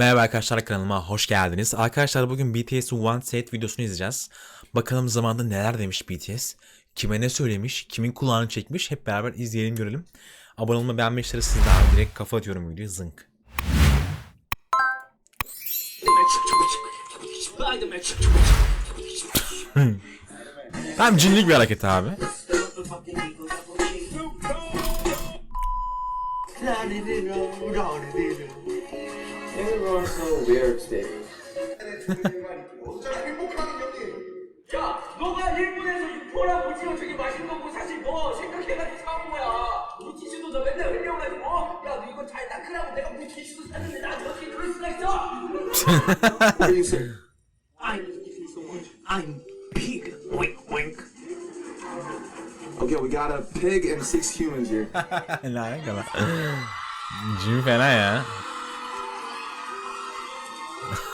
Merhaba arkadaşlar kanalıma hoş geldiniz. Arkadaşlar bugün BTS One Set videosunu izleyeceğiz. Bakalım zamanda neler demiş BTS. Kime ne söylemiş, kimin kulağını çekmiş hep beraber izleyelim görelim. Abone olmayı beğenmeyi siz de abi direkt kafa atıyorum videoyu zınk. Tam cinlik bir hareket abi. Everyone's so weird today. 야, 너가 일본에서 육포랑 오징어 저기 맛있는 거 사실 너 생각해가지고 사온 거야. 물티슈도 너 맨날 흘려가지고, 어? 야, 너 이거 잘 닦으라고 내가 물티슈도 샀는데 나한테 어떻게 그럴 수가 있어? What do you say? I'm so much. I'm big. Wink, wink. Okay, we got a pig and six humans here. ne alaka lan? Cin fena ya.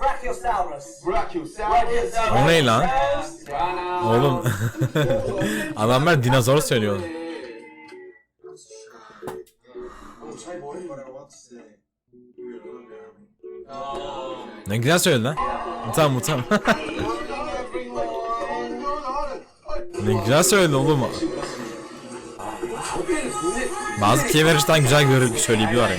Brachiosaurus. Brachiosaurus. O ne lan? Oğlum. Adamlar dinozor söylüyor. Ne güzel söyledi lan. Utan utan. ne güzel söyledi oğlum. Bazı kelimeler cidden güzel görüp söyleyebiliyor ya.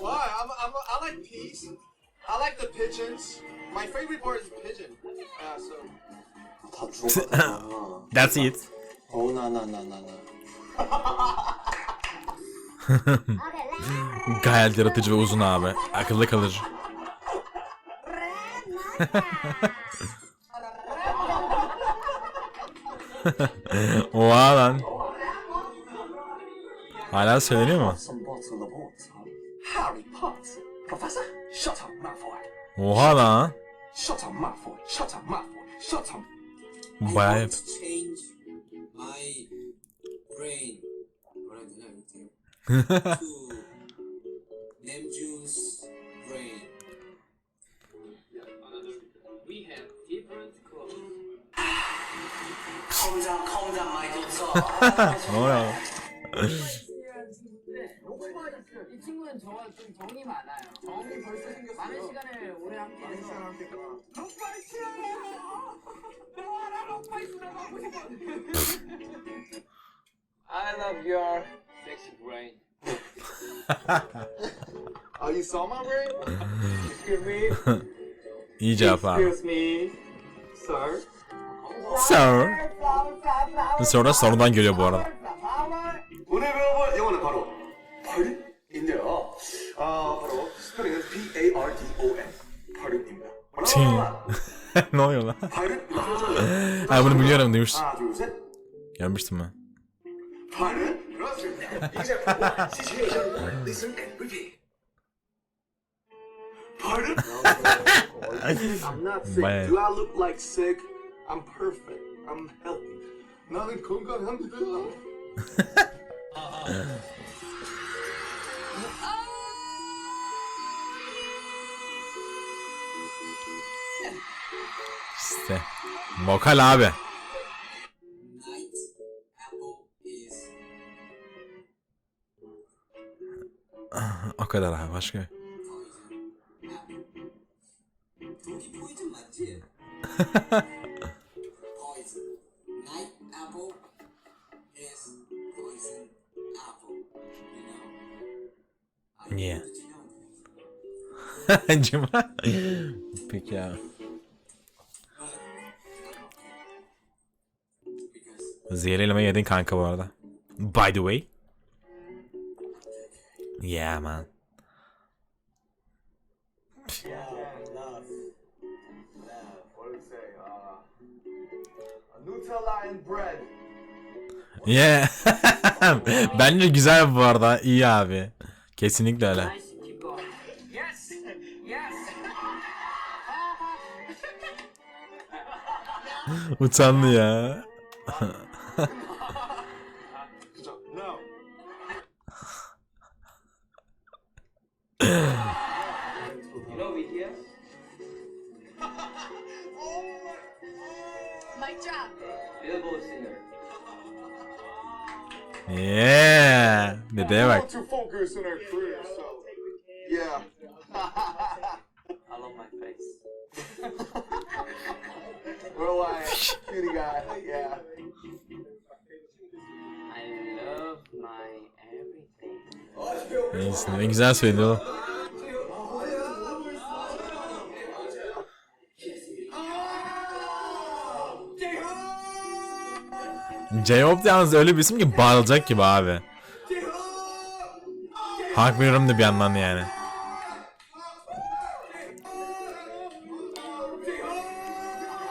Why? I'm, I'm, I like peas. I like the pigeons. My favorite part is pigeon. Uh, so. 다 죽었잖아. That's it. 어나나나나나. Gayet yaratıcı ve uzun abi. Akılda kalıcı. Oha lan. Hala söyleniyor mu? Some bots on the boat. Harry brain 뭐라 해야 되나 이렇게 to Namjoon's brain. We have different clothes. Calm down, calm down, my daughter. 뭐야. 이 친구는 저와 좀 정이 많아요. 정이 벌써 생겼어요. 많은 시간을 오래 함께 해서. 정말 싫어요. 너와랑 정말 싫어하고 싶어. I love your sexy brain. oh, you saw my brain? Excuse me. İyi cevap abi. Excuse me, sir. Sir. Sonra sonradan geliyor bu arada. 오늘 배워볼 영어는 바로 벌 인데요. 아, 바로 스펠링은 P-A-R-D-O-N. 벌입니다. ne oluyor lan? 벌은 이렇게 써져요. Ha bunu biliyorum demiş. 하나, 둘, 셋. Görmüştüm ben. 벌은 그렇습니다. example, situation, listen and repeat. 벌은 I'm not sick. Man. Do I look like sick? I'm perfect. I'm healthy. 나는 건강합니다. İşte. Vokal abi. O kadar abi başka. poison apple. 독이 Zehirli elma yedin kanka bu arada. By the way. Yeah man. Yeah. Bence güzel bu arada. İyi abi. Kesinlikle öyle. Utandı ya. No. You know BTS? Mic drop. Billboard singer. Yeah. Dedeye bak. too focused in our career, so yeah. I love my face. We're like cutie guy. Yeah. İyisin. Ne güzel söyledi o. J-Hope yalnız öyle bir isim ki bağırılacak gibi abi. Hak veriyorum da bir yandan yani.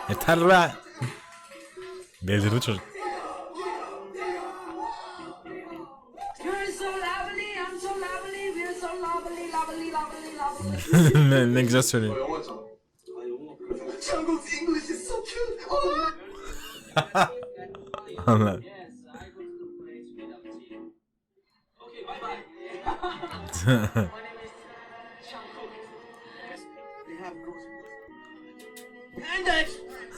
Yeter be. Delirdi çocuk. Without you. Okay, bye bye. My name is Shankuk. They have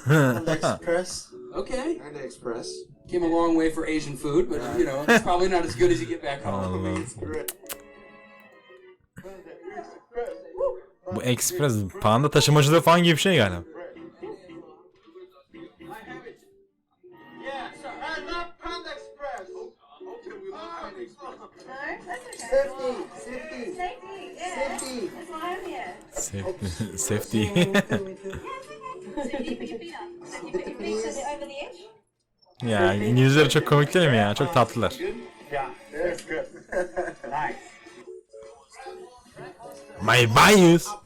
Panda Express. Okay. Panda Express. Came a long way for Asian food, but you know, it's probably not as good as you get back home. Bu Express panda taşımacılığı falan gibi bir şey galiba. Safety, safety, ya İngilizleri çok komik değil mi ya? Çok tatlılar. My bias.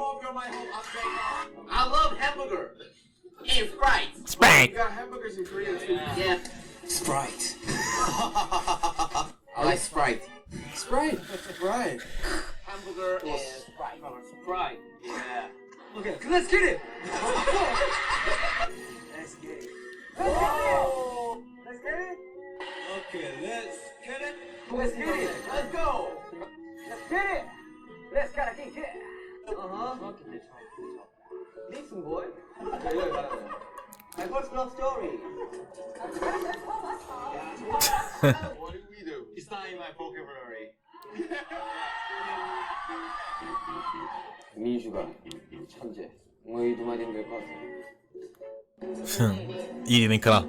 home, I'm J. Cole. I love hamburger. And Sprite. Too. Yeah. Sprite. I like Sprite. Sprite. Right. Hamburger and Sprite. Sprite. Yeah. Okay, let's get it. let's get it. Let's get it. Okay, let's get it. Let's get it. Let's go. Let's get it. Let's gotta get it. Uh huh. Listen, boy. My personal story. What do we do? It's not in my vocabulary. 민슈가 천재. 뭐 이 두 마디는 될 것 같아. Dedin kral.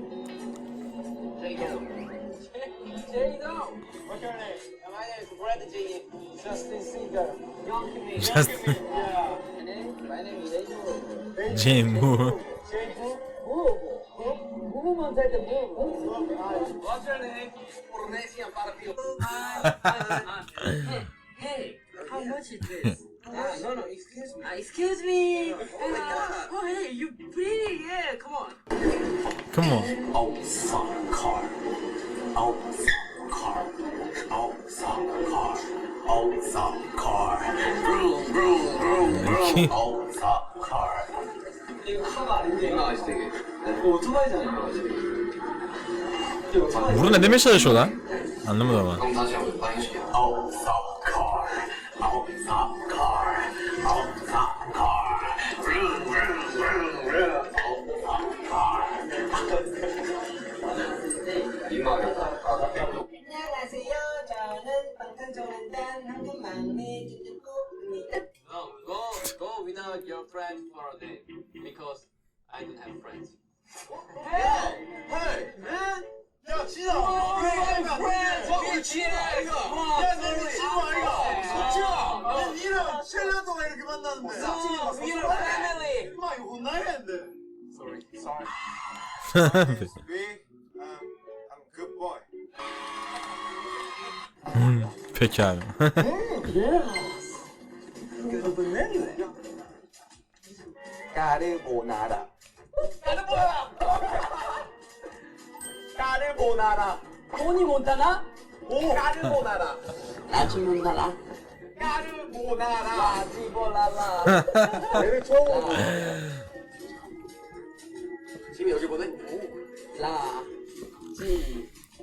J-Lo. What's your name? Jane Moore. What's your name? Ornesia Parpio. Hey, how much is this? Ah, no, no, excuse me. Uh, excuse me. Uh, oh, hey, you pretty. Yeah, come on. Come on. Outside car. Outside car. Outside car. Outside car. Vroom, vroom, vroom, vroom. Outside car. 이거 카가 아닌데. 생각하시 되게. Burada ne demeye çalışıyor lan? Anlamadım ama. Go, go, go without your friend for a day. Congratulated Gmandan. Oh, beautiful family. My Hunayan. Sorry, sorry. Hmm, pekala. Carbonara. Carbonara. Tony Montana? Oh, Carbonara. Tony Montana. 까르 모나라 라지볼라라 그렇죠 지금 여기 보면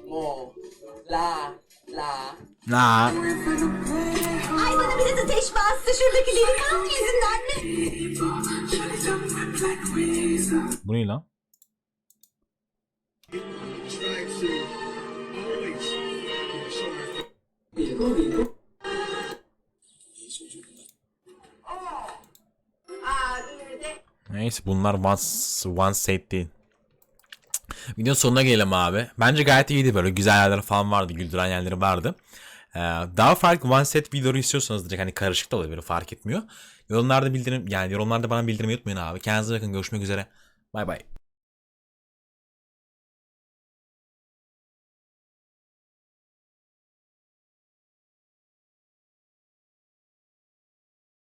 라지모라라 La. Ay bana biri de teş bastı şuradaki delikanlı yüzünden mi? Bu ne lan? Bilbo Bilbo Neyse bunlar one, one set değil. Videonun sonuna gelelim abi. Bence gayet iyiydi böyle. Güzel yerleri falan vardı. Güldüren yerleri vardı. Ee, daha farklı one set videoları istiyorsanız direkt hani karışık da olabilir fark etmiyor. Yorumlarda bildirim yani yorumlarda bana bildirmeyi unutmayın abi. Kendinize bakın görüşmek üzere. Bay bay.